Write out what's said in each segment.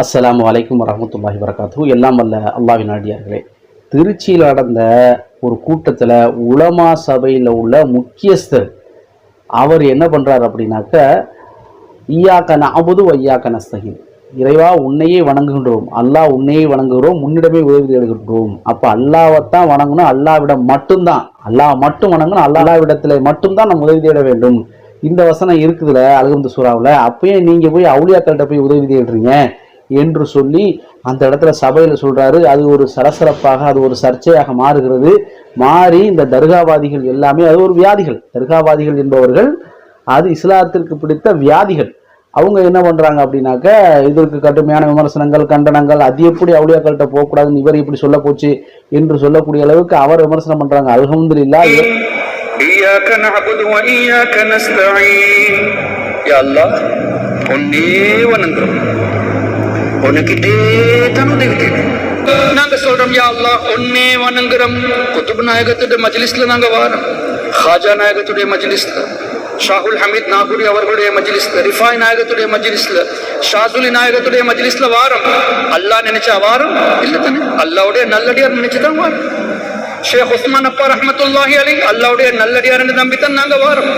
அஸ்ஸலாமு வலைக்கம் வரமத்துல்லாஹி வரகாத்து எல்லாம் வல்ல அல்லாவின் அடியார்களே திருச்சியில் நடந்த ஒரு கூட்டத்தில் உலமா சபையில் உள்ள முக்கியஸ்தர் அவர் என்ன பண்ணுறாரு அப்படின்னாக்க ஈயாக்க நஅபுது வையாக்க நஸ்தகின். இறைவா உன்னையே வணங்குகின்றோம். அல்லாஹ் உன்னையே வணங்குகிறோம் முன்னிடமே உதவி தேடுகின்றோம். அப்போ அல்லாஹ்வைத்தான் வணங்கணும் அல்லாவிடம் மட்டும்தான். அல்லாஹ் மட்டும் வணங்கணும் அல்லாவிடத்தில் மட்டும்தான் நம்ம உதவி தேட வேண்டும். இந்த வசனம் இருக்குதுல அழுகுந்து சூறாவில். அப்பயே நீங்கள் போய் அவுளியாக்கள்கிட்ட போய் உதவி தேடுறீங்க. என்று சொல்லி அந்த இடத்துல சபையில் சொல்கிறாரு அது ஒரு சரசரப்பாக அது ஒரு சர்ச்சையாக மாறுகிறது. மாறி இந்த தர்காவாதிகள் எல்லாமே அது ஒரு வியாதிகள். தர்காவாதிகள் என்பவர்கள் அது இஸ்லாத்திற்கு பிடித்த வியாதிகள். அவங்க என்ன பண்ணுறாங்க அப்படின்னாக்க இதற்கு கடுமையான விமர்சனங்கள் கண்டனங்கள் அது எப்படி அவுளியாக்கள்கிட்ட போகக்கூடாதுன்னு இவர் இப்படி சொல்ல போச்சு என்று சொல்லக்கூடிய அளவுக்கு அவர் விமர்சனம் பண்ணுறாங்க அலகம்துல்லா அல்லாஹ் ஒன்னே வணங்குறோம். உனக்கிட்டே தான் உதவி தேடும் நாங்க சொல்றோம் யா அல்லாஹ் ஒன்னே வணங்குறோம் குத்துப் நாயகத்துடைய மஜ்லிஸ்ல நாங்க வாரோம் ஹாஜா நாயகத்துடைய மஜ்லிஸ்ல ஷாகுல் ஹமீத் நாகூரி அவர்களுடைய மஜ்லிஸ்ல ரிஃபாய் நாயகத்துடைய மஜ்லிஸ்ல ஷாதுலி நாயகத்துடைய மஜ்லிஸ்ல வாரம் அல்லாஹ் நினைச்சா வாரம் இல்ல தானே அல்லாவுடைய நல்லடியார் நினைச்சுதான் வாரம் ஷேக் உஸ்மான் அப்பா ரஹமத்துல்லாஹி அலி அல்லாவுடைய நல்லடியார்னு நம்பித்தான் நாங்க வரோம்.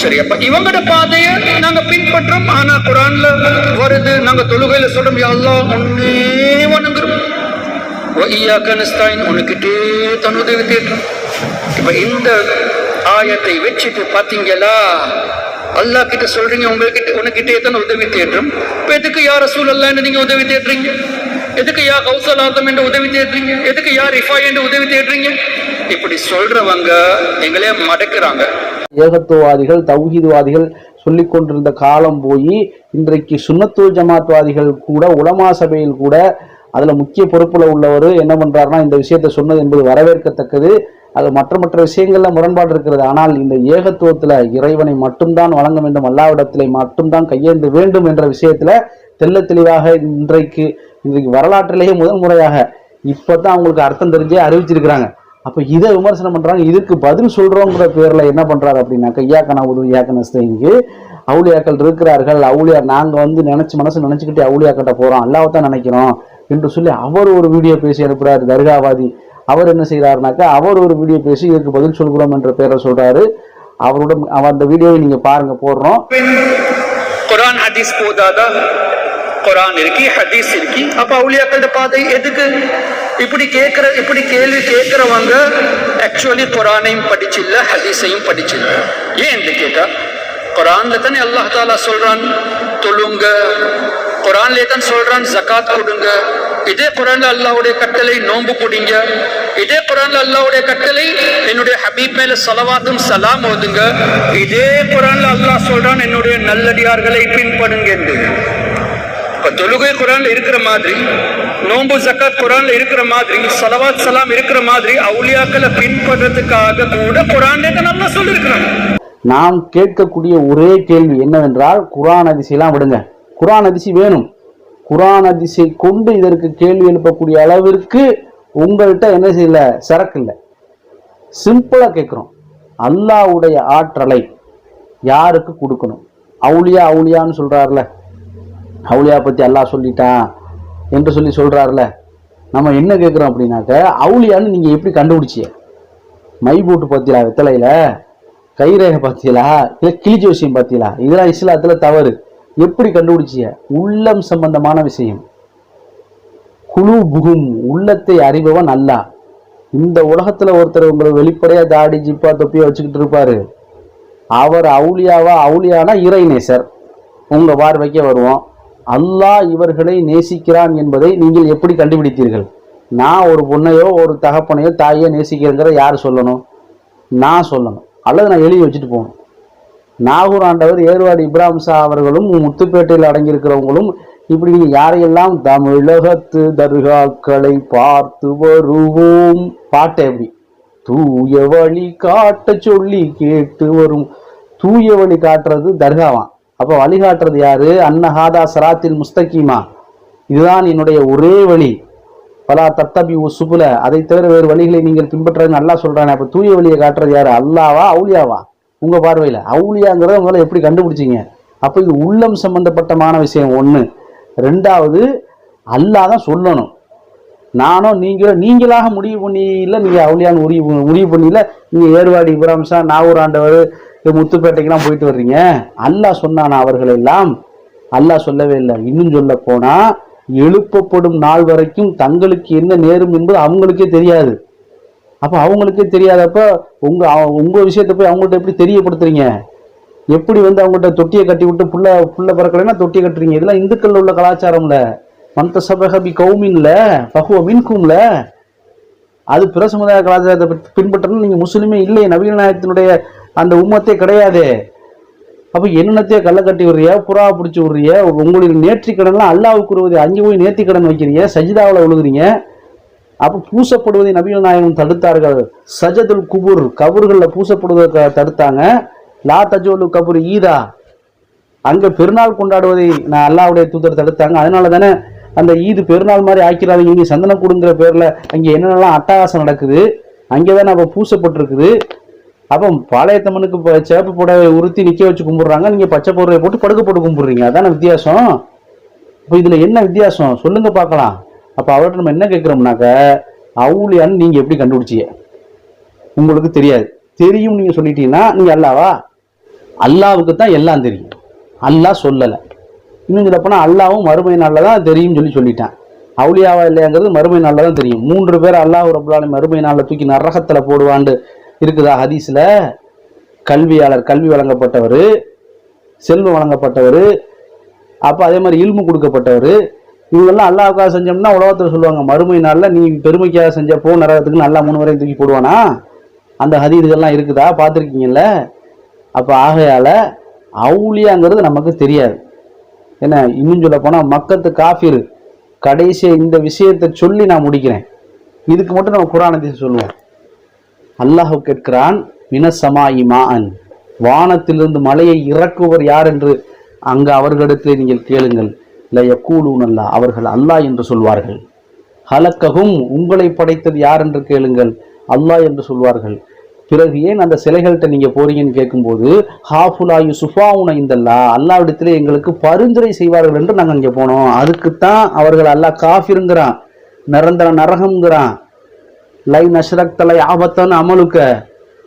சரி அப்ப இவங்கட பாதைய நாங்க பின்பற்றோம். ஆனா குரான்ல வருது நாங்க தொழுகையில சொல்றோம் யா அல்லாஹ் வணங்குறோம். வையாக்க நஸ்தாயின் உனக்கிட்டே தன் உதவி தேடுறோம். இப்ப இந்த ஆயத்தை வச்சுட்டு பாத்தீங்களா? அல்லாஹ் கிட்ட சொல்றீங்க உங்ககிட்ட உனக்கிட்டே தான் உதவி தேடுறோம். இப்ப எதுக்கு யார ரசூல் நீங்க உதவி தேடுறீங்க? எதுக்கு யா கௌசலாதம் என்று உதவி தேடுறீங்க? எதுக்கு யா ரிஃபா என்று உதவி தேடுறீங்க? இப்படி சொல்றவங்க எங்களே மடக்குறாங்க. ஏகத்துவாதிகள் தௌஹீதுவாதிகள் சொல்லி கொண்டிருந்த காலம் போய் இன்றைக்கு சுண்ணத்துவ ஜமாத்வாதிகள் கூட உலமா சபையில் கூட அதுல முக்கிய பொறுப்புல உள்ளவர் என்ன பண்றாருன்னா இந்த விஷயத்தை சொன்னது என்பது வரவேற்கத்தக்கது. அது மற்ற மற்ற விஷயங்கள்ல முரண்பாடு இருக்கிறது. ஆனால் இந்த ஏகத்துவத்துல இறைவனை மட்டும்தான் வழங்க வேண்டும் அல்லாவிடத்திலே மட்டும்தான் கையேந்து வேண்டும் என்ற விஷயத்துல தெல்ல தெளிவாக இன்றைக்கு இன்றைக்கு வரலாற்றிலேயே முதல் முறையாக இப்பதான் அவங்களுக்கு அர்த்தம் தெரிஞ்சே அறிவிச்சிருக்கிறாங்க. அப்போ இதை விமர்சனம் பண்றாங்க. இதுக்கு பதில் சொல்றோங்கிற பேரில் என்ன பண்றாரு அப்படின்னாக்கா ஐயாக்கனா உதவி ஐயாக்கனஸ்தைக்கு அவுளியாக்கள் இருக்கிறார்கள். அவுளியார் நாங்க வந்து நினச்சி மனசு நினச்சிக்கிட்டே அவுளியாக்கிட்ட போறோம். அல்லாவை தான் நினைக்கிறோம் என்று சொல்லி அவர் ஒரு வீடியோ பேசி அனுப்புகிறாரு தர்காவாதி. அவர் என்ன செய்யறாருனாக்கா அவர் ஒரு வீடியோ பேசி இதுக்கு பதில் சொல்கிறோம் என்ற பேரை சொல்றாரு. அவரோட அந்த வீடியோவை நீங்க பாருங்க போடுறோம். குரான் ஹதீஸ் போதாதா? குரான் இருக்கி ஹதீஸ் இருக்கி. அப்ப அவுளியாக்களோட பாதை எதுக்கு? இப்படி கேட்கிற இப்படி கேள்வி கேட்கிறவங்க ஆக்சுவலி குரானையும் படிச்சில்ல ஹதீஸையும் படிச்சில்ல. ஏன் என்று கேட்டா குரான்ல தானே அல்லாஹ் தாலா சொல்றான் தொழுங்க. குரான்ல தான் சொல்றான் ஜகாத் கொடுங்க. இதே குரான்ல அல்லாஹ்வுடைய கட்டளை நோன்பு குடிங்க இதே குரான்ல அல்லாவுடைய கட்டளை என்னுடைய ஹபீப் மேல சலவாத்தும் சலாம் ஓதுங்க. இதே குரான்ல அல்லாஹ் சொல்றான் என்னுடைய நல்லடியார்களை பின்படுங்க என்று. அப்ப தொழுகை குரான்ல இருக்கிற மாதிரி நோன்பு ஜக்காத் குரான்ல இருக்கிற மாதிரி சலவாத் சலாம் இருக்கிற மாதிரி அவுளியாக்களை பின்பற்றதுக்காக கூட குரான்ல நல்லா சொல்லியிருக்கிறாங்க நாம் கேட்கக்கூடிய ஒரே கேள்வி என்னவென்றால் குரான் அதிசயெல்லாம் விடுங்க. குரான் அதிசி வேணும். குரான் அதிசை கொண்டு இதற்கு கேள்வி எழுப்பக்கூடிய அளவிற்கு உங்கள்கிட்ட என்ன செய்யல? சரக்கு இல்லை. சிம்பிளா கேட்குறோம். அல்லாஹ்வுடைய ஆற்றலை யாருக்கு கொடுக்கணும்? அவுளியா அவுளியான்னு சொல்றாருல அவுலியா பற்றி அல்லாஹ் சொல்லிட்டான் என்று சொல்லி சொல்கிறாருல நம்ம என்ன கேட்குறோம் அப்படின்னாக்க அவுளியான்னு நீங்கள் எப்படி கண்டுபிடிச்சிய மை போட்டு பார்த்தீங்களா வெத்தலையில்? கைரேகை பார்த்தீங்களா இல்லை கிழிச்சி விஷயம் பார்த்தீங்களா இதெல்லாம் இஸ்லாத்தில் தவறு. எப்படி கண்டுபிடிச்சிய உள்ளம் சம்பந்தமான விஷயம். குழு புகும் உள்ளத்தை அறிபவன் அல்லா இந்த உலகத்தில் ஒருத்தர் உங்களை வெளிப்படையாக தாடி ஜிப்பா தொப்பியாக வச்சுக்கிட்டு இருப்பார். அவர் அவுளியாவா? அவுளியானா இறைநேசர். உங்கள் பார்வைக்கே வருவோம். அல்லாஹ் இவர்களை நேசிக்கிறான் என்பதை நீங்கள் எப்படி கண்டுபிடித்தீர்கள்? நான் ஒரு பொண்ணையோ ஒரு தகப்பனையோ தாயோ நேசிக்கிறேங்கிற யார் சொல்லணும்? நான் சொல்லணும். அல்லது நான் எழுதி வச்சுட்டு போகணும். நாகூர் ஆண்டவர் ஏர்வாடி இப்ராஹிம் ஷா அவர்களும் முத்துப்பேட்டையில் அடங்கியிருக்கிறவங்களும் இப்படி நீங்கள் யாரையெல்லாம் தமிழகத்து தர்காக்களை பார்த்து வருவோம்? பாட்டை எப்படி? தூய வழி காட்ட சொல்லி கேட்டு வரும். தூய வழி காட்டுறது தர்காவான் அப்போ வழிகாட்டுறது யாரு? அன்னஹாதா சராத்தில் முஸ்தகீமா. இதுதான் என்னுடைய ஒரே வழி. பலா தத்தபி சுபுல. அதை தவிர வேறு வழிகளை நீங்கள் பின்பற்றுறது நல்லா சொல்கிறானே அப்போ தூய வழியை காட்டுறது யாரு? அல்லாவா அவுளியாவா? உங்க பார்வையில். அவுளியாங்கிறத உங்களால எப்படி கண்டுபிடிச்சீங்க? அப்போ இது உள்ளம் சம்பந்தப்பட்டமான விஷயம் ஒன்று ரெண்டாவது அல்லாஹ் தான் சொல்லணும். நானோ நீங்களும் நீங்களாக முடிவு பண்ணி இல்லை நீங்கள் அவுளியான்னு முடிவு முடிவு பண்ணல நீங்கள் ஏர்வாடி இப்ராம்சா நாகூர் ஆண்டவர் முத்துப்பேட்டைக்கெல்லாம் போயிட்டு வர்றீங்க? அல்லாஹ் சொன்னானா அவர்கள் எல்லாம் அல்லாஹ் சொல்லவே இல்லை. இன்னும் சொல்ல போனா எழுப்பப்படும் நாள் வரைக்கும் தங்களுக்கு என்ன நேரும் என்பது அவங்களுக்கே தெரியாது. அப்போ அவங்களுக்கே தெரியாதப்ப உங்க உங்க விஷயத்தை போய் அவங்கள்ட்ட எப்படி தெரியப்படுத்துறீங்க? எப்படி வந்து அவங்கள்ட்ட தொட்டியை கட்டி விட்டு புள்ள புள்ள பிறக்கலைன்னா தொட்டியை கட்டுறீங்க? இதெல்லாம் இந்துக்கள் உள்ள கலாச்சாரம்ல. மந்த சபகபி கௌமின்ல பகுவ மின்கும்ல. அது பிற சமுதாய கலாச்சாரத்தை பின்பற்றணும் நீங்க முஸ்லீமே இல்லை நவீன நாயகத்தினுடைய அந்த உம்மத்தே கிடையாது. அப்போ என்னென்னத்தையே கள்ள கட்டி விடுறியா புறா பிடிச்சி விடுறிய உங்களுடைய நேர்த்திக் கடன்லாம் அல்லாவுக்கு உருவதை அங்கே போய் நேர்த்திக்கடன் வைக்கிறீங்க சஜிதாவில் விழுகிறீங்க. அப்போ பூசப்படுவதை நபிகள் நாயகம் தடுத்தார்கள். சஜதுல் குபுர் கபூர்களில் பூசப்படுவதை தடுத்தாங்க. லா தஜோலு கபூர் ஈதா. அங்கே பெருநாள் கொண்டாடுவதை நான் அல்லாவுடைய தூதர் தடுத்தாங்க. அதனால தானே அந்த ஈது பெருநாள் மாதிரி ஆக்கிறாங்க இங்கே சந்தனம் கொடுங்கிற பேரில் அங்கே என்னென்னலாம் அட்டகாசம் நடக்குது அங்கேதான் அப்போ பூசப்பட்டிருக்குது. அப்போ பாளையத்தம்மனுக்கு இப்போ சேப்பு புடவை உறுத்தி நிக்க வச்சு கும்பிடுறாங்க. நீங்க பச்சை புடவை போட்டு படுக்க போட்டு கும்பிடுறீங்க. அதான வித்தியாசம்? இப்போ இதுல என்ன வித்தியாசம்? சொல்லுங்க பார்க்கலாம். அப்போ அவர்கிட்ட நம்ம என்ன கேட்குறோம்னாக்க அவுளியான்னு நீங்க எப்படி கண்டுபிடிச்சிங்க? உங்களுக்கு தெரியாது. தெரியும் நீங்க சொல்லிட்டீங்கன்னா நீங்கள் அல்லாவா? அல்லாவுக்கு தான் எல்லாம் தெரியும். அல்லாஹ் சொல்லலை. இன்னும் சொல்ல போனால் அல்லாவும் மறுமை நாளில் தான் தெரியும்னு சொல்லி சொல்லிட்டான். அவுளியாவா இல்லையாங்கிறது மறுமை நாளில் தான் தெரியும். மூன்று பேர் அல்லாஹ் ரபுல்லாலும் மறுமை நாளில் தூக்கி நரகத்தில் போடுவாண்டு இருக்குதா ஹதீஸில்? கல்வியாளர் கல்வி வழங்கப்பட்டவர் செல்வம் வழங்கப்பட்டவர் அப்போ அதே மாதிரி இல்மு கொடுக்கப்பட்டவர் இவங்கெல்லாம் அல்லாவுக்காக செஞ்சோம்னா உலகத்தில் சொல்லுவாங்க மறுமை நாளில் நீ பெருமைக்காக செஞ்ச போ நரகத்துக்கு நல்லா மூணு வரையும் தூக்கி போடுவானா? அந்த ஹதீதுகள்லாம் இருக்குதா? பார்த்துருக்கீங்கல்ல? அப்போ ஆகையால் அவுளியாங்கிறது நமக்கு தெரியாது. என்ன இன்னும் சொல்ல போனால் மக்கத்து காஃபிர் கடைசியை இந்த விஷயத்தை சொல்லி நான் முடிக்கிறேன். இதுக்கு மட்டும் நம்ம குரானத்தை சொல்லுவோம். அல்லாஹ் கேட்கிறான் மினசமாயி மான் வானத்திலிருந்து மலையை இறக்குவர் யார் என்று அங்கு அவர்களிடத்தில் நீங்கள் கேளுங்கள். இல்லைய யக்கூலூன் அல்லா அவர்கள் அல்லாஹ் என்று சொல்வார்கள். ஹலக்ககும் உங்களை படைத்தது யார் என்று கேளுங்கள். அல்லாஹ் என்று சொல்வார்கள். பிறகு ஏன் அந்த சிலைகள்கிட்ட நீங்க போறீங்கன்னு கேட்கும்போது ஹாஃபுலாயு சுஃபாவுன இந்தல்லா. அல்லாவிடத்தில் எங்களுக்கு பரிந்துரை செய்வார்கள் என்று நாங்கள் இங்கே போனோம். அதுக்குத்தான் அவர்கள் அல்லாஹ் காஃபிருங்கிறான் நிரந்தர நரகம்ங்கிறான். லை நஷ்ரக் தலை ஆபத்தான அமலுக்க.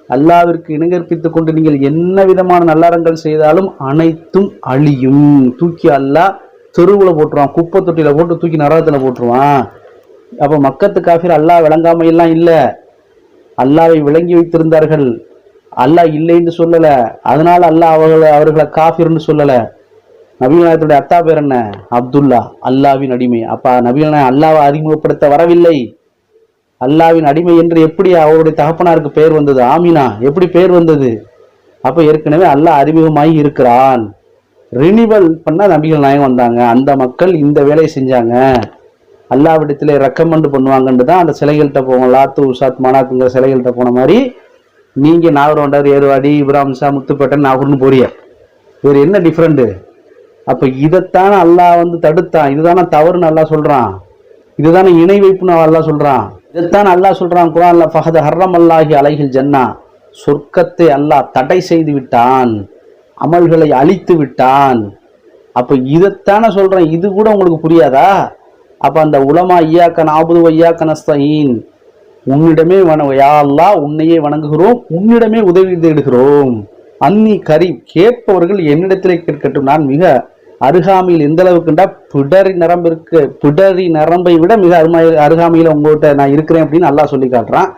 அல்லாவிற்கு இணங்கற்பித்துக் கொண்டு நீங்கள் என்ன விதமான நல்லறங்கள் செய்தாலும் அனைத்தும் அழியும். தூக்கி அல்லாஹ் தெருவில் போட்டுருவான் குப்பை தொட்டியில் போட்டு தூக்கி நரகத்தில் போட்டுருவான். அப்போ மக்கத்து காஃபிர் அல்லாஹ் விளங்காமையெல்லாம் இல்லை. அல்லாவை விளங்கி வைத்திருந்தார்கள். அல்லாஹ் இல்லைன்னு சொல்லலை. அதனால் அல்லாஹ் அவர்களை அவர்களை காஃபிர்னு சொல்லலை. நபிநாயகத்துடைய அத்தா பேர் என்ன? அப்துல்லா அல்லாவின் அடிமை. அப்போ நவீன அல்லாவை அறிமுகப்படுத்த வரவில்லை. அல்லாவின் அடிமை என்று எப்படி அவருடைய தகப்பனாருக்கு பெயர் வந்தது? ஆமினா. எப்படி பெயர் வந்தது? அப்போ ஏற்கனவே அல்லாஹ் அறிமுகமாகி இருக்கிறான். ரினிவல் பண்ண நபிகள் நாயகம் வந்தாங்க. அந்த மக்கள் இந்த வேலையை செஞ்சாங்க. அல்லாவிடத்தில் ரெக்கமெண்ட் பண்ணுவாங்கன்ட்டு தான் அந்த சிலைகள்கிட்ட போவோம். லாத்து உஷாத் மானாக்குங்கிற சிலைகள்கிட்ட போன மாதிரி நீங்கள் நாகரோண்டார் ஏறுவாடி இப்ராம்சா முத்துப்பேட்டை நாகூர்னு போறிய. வேறு என்ன டிஃப்ரெண்ட்டு அப்போ இதைத்தானே அல்லாஹ் வந்து தடுத்தான். இதுதானே தவறுன்னு நல்லா சொல்கிறான் இதுதானே இணை வைப்புன்னு நல்லா சொல்கிறான் இதைத்தான் அல்லாஹ் சொல்கிறான் குரான்ல ஃபஹத ஹர்ரம் அல்லாஹி அலைகில் ஜன்னா. சொர்க்கத்தை அல்லாஹ் தடை செய்து விட்டான் அமல்களை அழித்து விட்டான். அப்போ இதைத்தானே சொல்கிறேன் இது கூட உங்களுக்கு புரியாதா? அப்போ அந்த உலமா ஐயாக்கன் ஆபுது ஐயாக்க நஸ்தீன் உன்னிடமே வண யாழ்லா உன்னையே வணங்குகிறோம் உன்னிடமே உதவி தேடுகிறோம். அன்னி கரி கேட்பவர்கள் என்னிடத்திலே கேட்கட்டும். நான் மிக அருகாமையில் எந்த அளவுக்குண்டா பிடரி நரம்பு இருக்கு. பிடரி நரம்பை விட மிக அருமை அருகாமையில் உங்கள்கிட்ட நான் இருக்கிறேன் அப்படின்னு நல்லா சொல்லி காட்டுறான்.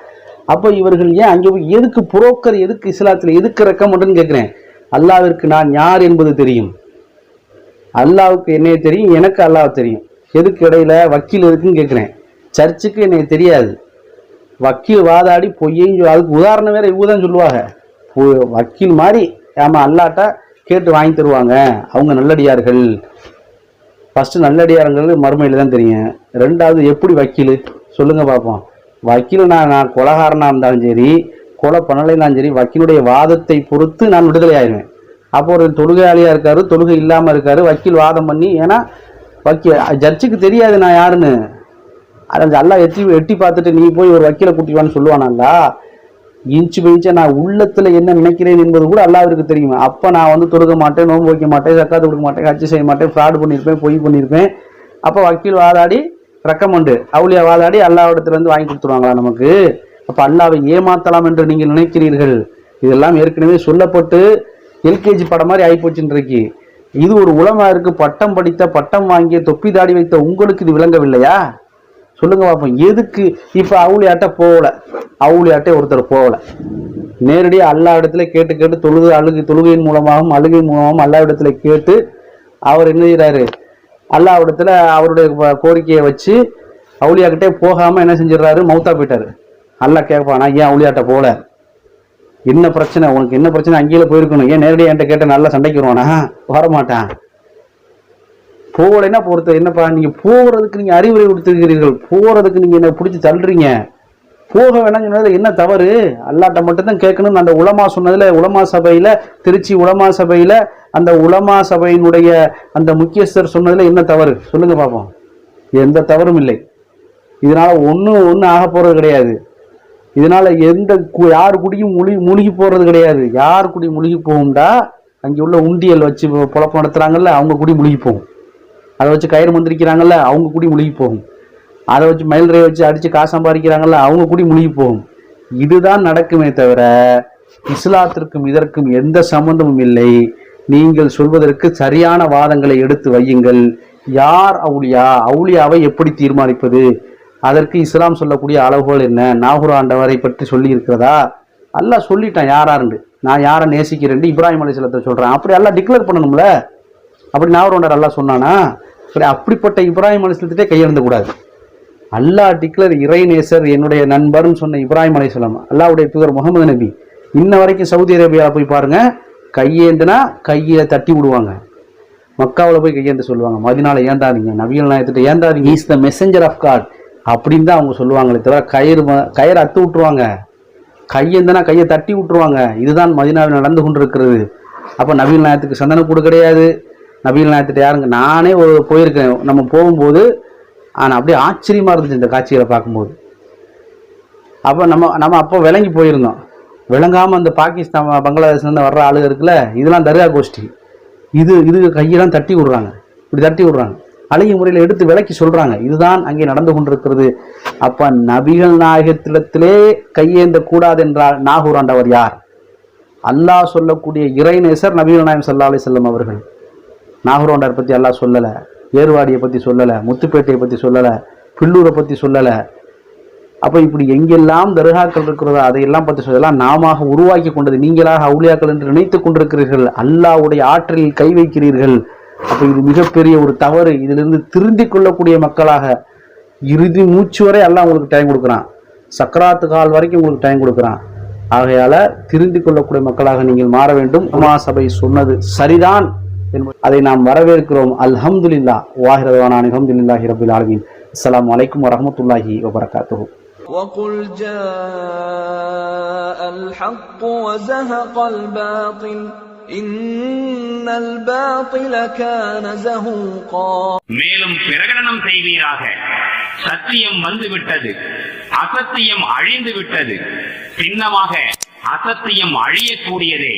அப்போ இவர்கள் ஏன் அங்கே போய் எதுக்கு புரோக்கர் எதுக்கு இஸ்லாத்தில் எதுக்கு ரெக்கமெண்டுன்னு கேட்குறேன். அல்லாவிற்கு நான் யார் என்பது தெரியும். அல்லாவுக்கு என்னைய தெரியும் எனக்கு அல்லாஹ் தெரியும். எதுக்கு இடையில வக்கீல் இருக்குன்னு கேட்குறேன். சர்ச்சுக்கு என்னைய தெரியாது. வக்கீல் வாதாடி பொய்யையும் அதுக்கு உதாரணம் வேற இவங்க தான் சொல்லுவாங்க வக்கீல் மாதிரி. ஆமாம் அல்லாட்ட கேட்டு வாங்கி தருவாங்க. அவங்க நல்லடியார்கள். ஃபஸ்ட்டு நல்லடியாருங்கிறது மறுமையில் தான் தெரியும். ரெண்டாவது எப்படி வக்கீல்? சொல்லுங்கள் பார்ப்போம் வக்கீல் நான் நான் கொலகாரனாக இருந்தாலும் சரி கொலை பண்ணலைனாலும் சரி வக்கீலுடைய வாதத்தை பொறுத்து நான் விடுதலை ஆயிடுவேன். அப்போ ஒரு தொழுகையாளியாக இருக்காரு தொழுகை இல்லாமல் இருக்காரு வக்கீல் வாதம் பண்ணி ஏன்னா வக்கீல் ஜட்ஜுக்கு தெரியாது நான் யாருன்னு. அதை அல்லாஹ் எட்டி எட்டி பார்த்துட்டு நீ போய் ஒரு வக்கீலை கூட்டிவான்னு சொல்லுவானாங்களா இன்ச்சு பை நான் உள்ளத்துல என்ன நினைக்கிறேன் என்பது கூட அல்லாவிற்கு தெரியும். அப்ப நான் வந்து தொடுக்க மாட்டேன் நோன்பு வைக்க மாட்டேன் சக்காத்து கொடுக்க மாட்டேன் கட்சி செய்ய மாட்டேன் ஃப்ராட் பண்ணியிருப்பேன் பொய் பண்ணியிருப்பேன். அப்போ வக்கீல் வாதாடி ரெக்கமெண்டு அவுளியா வாதாடி அல்லாவிடத்துல இருந்து வாங்கி கொடுத்துருவாங்களா நமக்கு? அப்போ அல்லாவை ஏமாத்தலாம் என்று நீங்கள் நினைக்கிறீர்கள். இதெல்லாம் ஏற்கனவே சொல்லப்பட்டு எல்கேஜி படம் மாதிரி ஆகிப்போச்சு இன்றைக்கு இது ஒரு உலமா இருக்கு பட்டம் படித்த பட்டம் வாங்கிய தொப்பி தாடி வைத்த உங்களுக்கு இது விளங்கவில்லையா? சொல்லுங்க பார்ப்போம் எதுக்கு? இப்போ அவுளியாட்ட போகல. அவுளியாட்டே ஒருத்தர் போகல. நேரடியாக அல்லா இடத்துல கேட்டு கேட்டு தொழுகு அழுகு தொழுகையின் மூலமாகவும் அழுகை மூலமாகவும் அல்லா இடத்துல கேட்டு அவர் என்ன செய்கிறாரு அல்லா இடத்துல அவருடைய கோரிக்கையை வச்சு அவுளியாக்கிட்டே போகாமல் என்ன செஞ்சிடறாரு? மௌத்தா போயிட்டாரு. அல்லா கேட்பானா ஏன் அவுளியாட்ட போகல? என்ன பிரச்சனை? உனக்கு என்ன பிரச்சனை? அங்கேயே போயிருக்கணும். ஏன் நேரடியாக என்கிட்ட கேட்ட நல்லா சண்டைக்கு வருவானா? வரமாட்டான். போகலைன்னா பொறுத்த என்னப்பா? நீங்கள் போகிறதுக்கு நீங்கள் அறிவுரை கொடுத்துருக்கிறீர்கள். போகிறதுக்கு நீங்கள் என்னை பிடிச்சி தள்ளுறீங்க. போக வேணாம்னு சொன்னதில் என்ன தவறு? அல்லாட்ட மட்டும்தான் கேட்கணும் அந்த உலமா சொன்னதில் உலமா சபையில் திருச்சி உலமா சபையில் அந்த உலமா சபையினுடைய அந்த முக்கியஸ்தர் சொன்னதில் என்ன தவறு? சொல்லுங்க பார்ப்போம் எந்த தவறும் இல்லை. இதனால் ஒன்றும் ஒன்றும் ஆக போகிறது கிடையாது. இதனால் எந்த யார் குடியும் முழுகி முழுகி போகிறது கிடையாது. யார் குடி முழுகி போகும்டா? அங்கே உள்ள உண்டியல் வச்சு பொ- பொழப்பு அவங்க குடி முழுகி போகும். அதை வச்சு கயிறு மந்திரிக்கிறாங்கல்ல அவங்க கூடி முழுகி போகும். அதை வச்சு மயில் ரயை வச்சு அடித்து காசு சம்பாதிக்கிறாங்கல்ல அவங்க கூடி முழுகி போகும். இதுதான் நடக்குமே தவிர இஸ்லாத்திற்கும் இதற்கும் எந்த சம்பந்தமும் இல்லை. நீங்கள் சொல்வதற்கு சரியான வாதங்களை எடுத்து வையுங்கள். யார் அவுளியா? அவுளியாவை எப்படி தீர்மானிப்பது? அதற்கு இஸ்லாம் சொல்லக்கூடிய அளவுகள் என்ன? நாகூர் ஆண்டவரை பற்றி சொல்லி இருக்கிறதா அல்லாஹ் சொல்லிட்டான் யாராருண்டு நான் யாரை நேசிக்கிறேன் இப்ராஹிம் அலிஸ்லத்தை சொல்கிறேன் அப்படி எல்லாம் டிக்ளேர் பண்ணணும்ல? அப்படி நாகூர் அல்லா அல்லாஹ் சொன்னானா? சரி அப்படிப்பட்ட இப்ராஹிம் அலிஸ்லத்திட்டே கையெழுந்த கூடாது. அல்லாஹ் டிக்ளேர் இறைநேசர் என்னுடைய நண்பர்னு சொன்ன இப்ராஹிம் அலிஸ்லாம் அல்லாவுடைய தூதர் முகமது நபி. இன்ன வரைக்கும் சவுதி அரேபியாவில் போய் பாருங்கள் கையேந்துனா கையை தட்டி விடுவாங்க. மக்காவில் போய் கையேந்த சொல்லுவாங்க. மதினால ஏந்தாதீங்க நவீன நாயத்திட்ட ஏந்தாதீங்க. Is the messenger of God அப்படின்னு தான் அவங்க சொல்லுவாங்களே தவிர கயிறு ம- அத்து விட்டுருவாங்க. கையேந்தனா கையை தட்டி விட்டுருவாங்க. இதுதான் மதினாவில் நடந்து கொண்டிருக்கிறது. அப்போ நவீன நாயத்துக்கு சந்தன கூடு கிடையாது. நபிகள் நாயத்திட்ட யாருங்க? நானே ஒரு போயிருக்கேன். நம்ம போகும்போது ஆனால் அப்படியே ஆச்சரியமா இருந்துச்சு இந்த காட்சிகளை பார்க்கும்போது. அப்போ நம்ம நம்ம அப்போ விளங்கி போயிருந்தோம். விளங்காமல் அந்த பாகிஸ்தான் பங்களாதேஷ்லேருந்து வர்ற ஆளுங்க இருக்குல்ல இதெல்லாம் தர்கா கோஷ்டி. இது இது கையெல்லாம் தட்டி விடுறாங்க. இப்படி தட்டி விடுறாங்க. அழகிய முறையில் எடுத்து விளக்கி சொல்கிறாங்க இதுதான் அங்கே நடந்து கொண்டிருக்கிறது. அப்போ நபிகள் நாயகத்திடத்திலே கையேந்த கூடாது என்றால் நாகூர் ஆண்டவர் யார்? அல்லாஹ் சொல்லக்கூடிய இறைநேசர் நபிகள் நாயம் சல்லா அலி செல்லம் அவர்கள். நாகரோண்டார் பற்றி எல்லாம் சொல்லலை ஏர்வாடியை பற்றி சொல்லலை முத்துப்பேட்டையை பற்றி சொல்லலை பில்லூரை பற்றி சொல்லலை. அப்போ இப்படி எங்கெல்லாம் தர்காக்கள் இருக்கிறதோ அதையெல்லாம் பற்றி சொல்லலாம் நாம உருவாக்கி கொண்டது நீங்களாக அவுளியாக்கள் என்று நினைத்துக் கொண்டிருக்கிறீர்கள். அல்லாவுடைய ஆற்றலில் கை வைக்கிறீர்கள். அப்போ இது மிகப்பெரிய ஒரு தவறு. இதிலிருந்து திருந்தி கொள்ளக்கூடிய மக்களாக இறுதி மூச்சு வரை எல்லாம் உங்களுக்கு டைம் கொடுக்குறான். சக்கராத்து கால் வரைக்கும் உங்களுக்கு டைம் கொடுக்குறான். ஆகையால் திருந்தி கொள்ளக்கூடிய மக்களாக நீங்கள் மாற வேண்டும். உமா சபை சொன்னது சரிதான். அதை நாம் வரவேற்கிறோம் அல்ஹம்துலில்லா வாஹிரவான அல்ஹம்துலில்லாஹி ரபில் ஆலமீன் அஸ்ஸலாமு அலைக்கும் வரஹ்மத்துல்லாஹி வபரகாத்துஹு وقل جاء الحق وزهق الباطل إن الباطل كان زهوقا மேலும் பிரகடனம் செய்வீராக சத்தியம் வந்துவிட்டது அசத்தியம் அழிந்து விட்டது சின்னமாக அசத்தியம் அழியக்கூடியதே